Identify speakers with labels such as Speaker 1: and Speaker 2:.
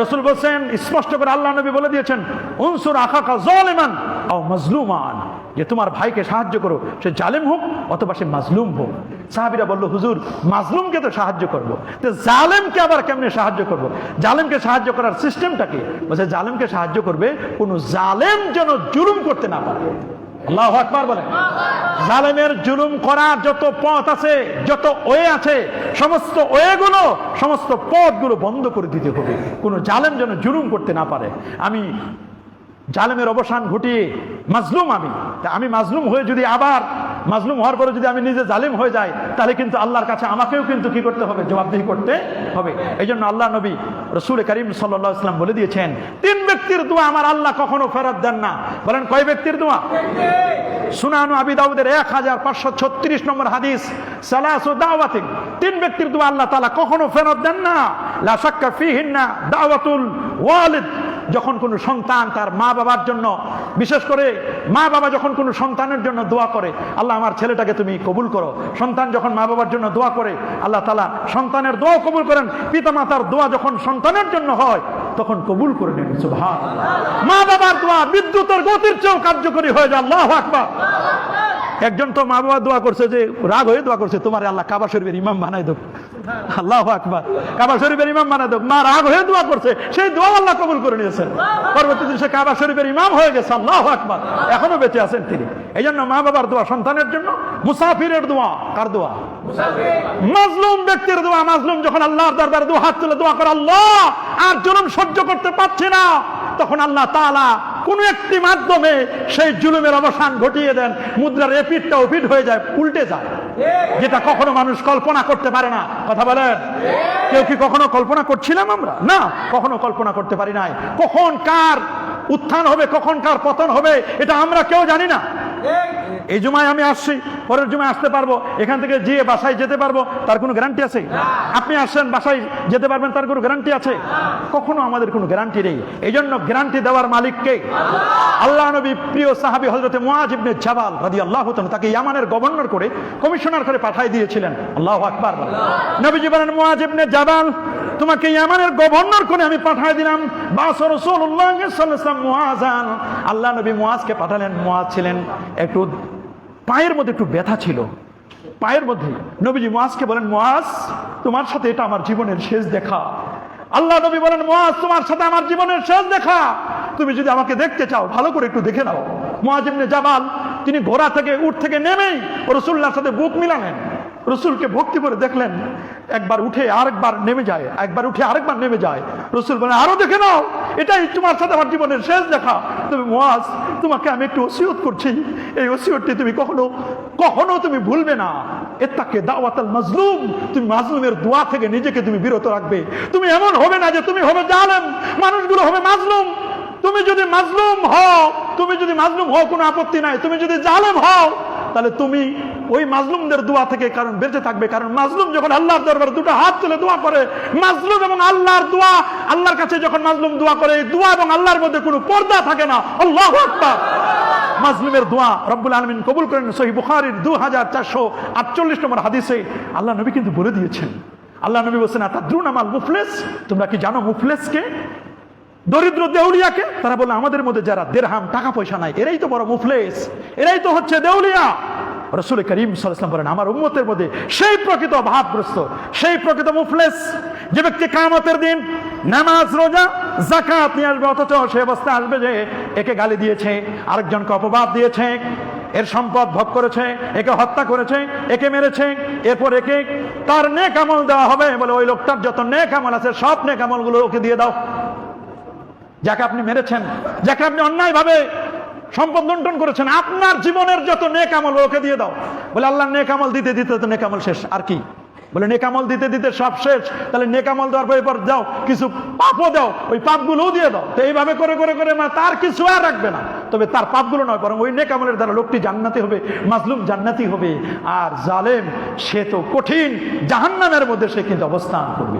Speaker 1: রসুল বলছেন, স্পষ্ট করে আল্লাহ নবী বলে দিয়েছেন, উনসুর আখাকা জলিমান ও মজলুমান। যে তোমার ভাইকে সাহায্য করো, সে জালেম হোক অথবা সে মাজলুম হোক। সাহাবিরা বলল, হুজুর, মাজলুমকে তো সাহায্য করব। তো জালেমকে আবার কেমনে সাহায্য করব? জালেমকে সাহায্য করার সিস্টেমটা কি? বলছে, জালেমকে সাহায্য করবে, কোনো জালেম যেন জুলুম করতে না পারে। আল্লাহ আকবার বলে জালেমের জুলুম করার যত পথ আছে, যত ওয়ে আছে, সমস্ত ওয়েগুলো, সমস্ত পথগুলো বন্ধ করে দিতে হবে। কোনো জালেম যেন জুলুম করতে না পারে। আমি জালেমের অবসান ঘটিয়ে মাজলুম আমি। তা আমি মাজলুম হয়ে যদি আবার মাজলুম হওয়ার পরে যদি আমি নিজে জালিম হয়ে যাই, তাহলে কিন্তু আল্লাহর কাছে আমাকেও কিন্তু কি করতে হবে? জবাবদিহি করতে হবে। এই জন্য আল্লাহ নবী রসুল করিম সাল্লাহ ইসলাম বলে দিয়েছেন, তিন ব্যক্তির দোয়া আমার আল্লাহ কখনো ফেরত দেন না। বলেন, কয় ব্যক্তির দোয়া? সুনানু আবি দাউদের এক হাজার পাঁচশো ছত্রিশ নম্বর হাদিস, সালাসু দাওয়াতিন। তিন ব্যক্তির দোয়া আল্লাহ তালা কখনো ফেরত দেন না। লা শাক্কা ফিহিন্না দাওয়াতুল ওয়ালিদ। যখন কোনো সন্তান তার মা বাবার জন্য, বিশেষ করে মা বাবা যখন কোনো সন্তানের জন্য দোয়া করে, আল্লাহ আমার ছেলেটাকে তুমি কবুল করো। সন্তান যখন মা বাবার জন্য দোয়া করে, আল্লাহ তালা সন্তানের দোয়া কবুল করেন। পিতা মাতার দোয়া যখন সন্তানের জন্য হয়, তখন কবুল করে নেন সুবহান মা বাবার দোয়া বিদ্যুতের গতির চেয়েও কার্যকরী হয়ে যায়, আল্লাহ আকবার। একজন তো মা বাবা দোয়া করছে যে, রাগ হয়ে দোয়া করছে, তোমার আল্লাহ কাবা শরীফের ইমাম বানাই দেব। আল্লাহ আকবার। কাবা শরীফের ইমাম মা রাগ হয়ে দোয়া করছে। সেই দোয়া আল্লাহ কবুল করে নিয়েছেন পরবর্তী দিন সে কাবা শরীফের ইমাম হয়ে গেছে। আল্লাহ আকবার। এখনও বেঁচে আছেন তিনি। এই জন্য মা বাবার দোয়া, সন্তানের জন্য মুসাফিরের দোয়া। কার দোয়া? মাজলুম ব্যক্তির দোয়া। মাজলুম যখন আল্লাহর দরবারে দু হাত তুলে দোয়া করে, আল্লাহ, আর জুলুম সহ্য করতে পারছি না। তখন আল্লাহ তাআলা কোন একটি মাধ্যমে সেই জুলুমের অবসান ঘটিয়ে দেন। মুদ্রার এপিটটা ওপিট হয়ে যায়, উল্টে যায়। যেটা কখনো মানুষ কল্পনা করতে পারে না। কথা বলেন। কেউ কি কখনো কল্পনা করছিলাম আমরা? না, কখনো কল্পনা করতে পারি নাই। কখন কার উত্থান হবে, কখন কার পতন হবে, এটা আমরা কেউ জানি না। এই জুমায় আমি আসছি, পরের জুমায় আসতে পারব, এখান থেকে যেয়ে বাসায় যেতে পারব, তার কোনো গ্যারান্টি আছে? আপনি আসছেন, বাসায় যেতে পারবেন, তার কোনো গ্যারান্টি আছে? কখনো আমাদের কোনো গ্যারান্টি নেই। এই জন্য গ্যারান্টি দেওয়ার মালিককে আল্লাহ নবী প্রিয় সাহাবি হজরতে মুআজ ইবনে জাবাল রাদিয়াল্লাহু তাআলা তাকে ইয়ামানের গভর্নর করে কমিশনার করে পাঠিয়ে দিয়েছিলেন। আল্লাহ আকবার। নবীজি বলেন, মুআজ জাবাল তোমাকে ইয়ামানের গভর্নর করে আমি পাঠিয়ে দিলাম। বাস মুআজান আল্লাহ নবী মুআজকে পাঠালেন, মুআজ ছিলেন একটু পায়ের মধ্যে একটু ব্যথা ছিল। পায়ের মধ্যে। নবীজি মুআজকে বলেন, মুআজ, তোমার সাথে এটা আমার জীবনের শেষ দেখা। আল্লাহ নবী বলেন, মুআজ, তোমার সাথে আমার জীবনের শেষ দেখা। তুমি যদি আমাকে দেখতে চাও, ভালো করে একটু দেখে নাও। ইবনে জাবাল, তিনি ঘোড়া থেকে উঠ থেকে নেমেই রসুল্লাহর সাথে বুক মিলালেন। রসুলকে ভক্তি করে দেখলেন। একবার উঠে আরেকবার নেমে যায়, একবার উঠে আরেকবার নেমে যায়। রসুল বলেন আরও দেখে নাও, এটাই তোমার সাথে আমার জীবনের শেষ দেখা। তুমি মোয়াজ, তোমাকে আমি একটু ওসিয়ত করছি। এই ওসিয়তটি তুমি কখনো কখনো তুমি ভুলবে না। এটাকে দাওয়াতাল মাজলুম, তুমি মাজলুমের দোয়া থেকে নিজেকে তুমি বিরত রাখবে। তুমি এমন হবে না যে তুমি হবে জালেম, মানুষগুলো হবে মাজলুম। তুমি যদি মাজলুম হও, তুমি যদি মাজলুম হও, কোনো আপত্তি নাই। তুমি যদি জালেম হও তাহলে তুমি ওই মাজলুমদের দোয়া থেকে কারণ বেঁচে থাকবে। কারণ মাজলুম যখন আল্লাহর দরবারে দুটো হাত তুলে দোয়া করে, মাজলুম এবং আল্লাহর দোয়া, আল্লাহর কাছে যখন মাজলুম দোয়া করে, এই দোয়া এবং আল্লাহর মধ্যে কোনো পর্দা থাকে না। আল্লাহ আকবার। মাজলুমের দোয়া রব্বুল আলমিন কবুল করেন সহি বুখারির দু হাজার চারশো আটচল্লিশ নম্বর হাদিসে। আল্লাহ নবী কিন্তু বলে দিয়েছেন। আল্লাহ নবী বলছেন তাদ্রুন আমাল মুফলেস? তোমরা কি জানো মুফলেসকে? দরিদ্র দেউলিয়াকে, তারা বলে, আমাদের মধ্যে যারা দেড়হাম টাকা পয়সা নাই, এরাই তো বড় মুফলেস, এরাই তো হচ্ছে দেউলিয়া। রসুল করিম সাল্লাম বলেন, আমার উম্মতের মধ্যে সেই প্রকৃত অভাবগ্রস্ত সেই প্রকৃত মুফলেস, যে ব্যক্তি কামতের দিন নামাজ, রোজা জাকাত নিয়ে আসবে, অথচ সে অবস্থা আসবে যে একে গালি দিয়েছে, আরেকজনকে অপবাদ দিয়েছে, এর সম্পদ ভোগ করেছে, একে হত্যা করেছে, একে মেরেছে, এরপর একে তার নেক আমল দেওয়া হবে বলে ওই লোকটার যত নেক আমল আছে, সব নেক আমলগুলো ওকে দিয়ে দাও। যাকে আপনি মেরেছেন, যাকে আপনি অন্যায়ভাবে সম্পদ লুণ্ঠন করেছেন, আপনার জীবনের যত নেক আমল, ওকে দিয়ে দাও। বলে, আল্লাহ, নেক আমল দিতে দিতে তো নেক আমল শেষ, আর কি? বলে নেকামল দিতে দিতে সব শেষ, তাহলে নেকামল দেওয়ার পর এরপর যাও কিছু পাপও দাও, ওই পাপগুলোও দিয়ে দাও। তো এইভাবে করে করে করে মানে তার কিছু আর রাখবে না। তবে তার পাপগুলো নয়, বরং ওই নেকামলের দ্বারা লোকটি জান্নাতি হবে, মাজলুম জান্নাতি হবে, আর জালেম সে তো কঠিন জাহান্নামের মধ্যে সে কিন্তু অবস্থান করবে।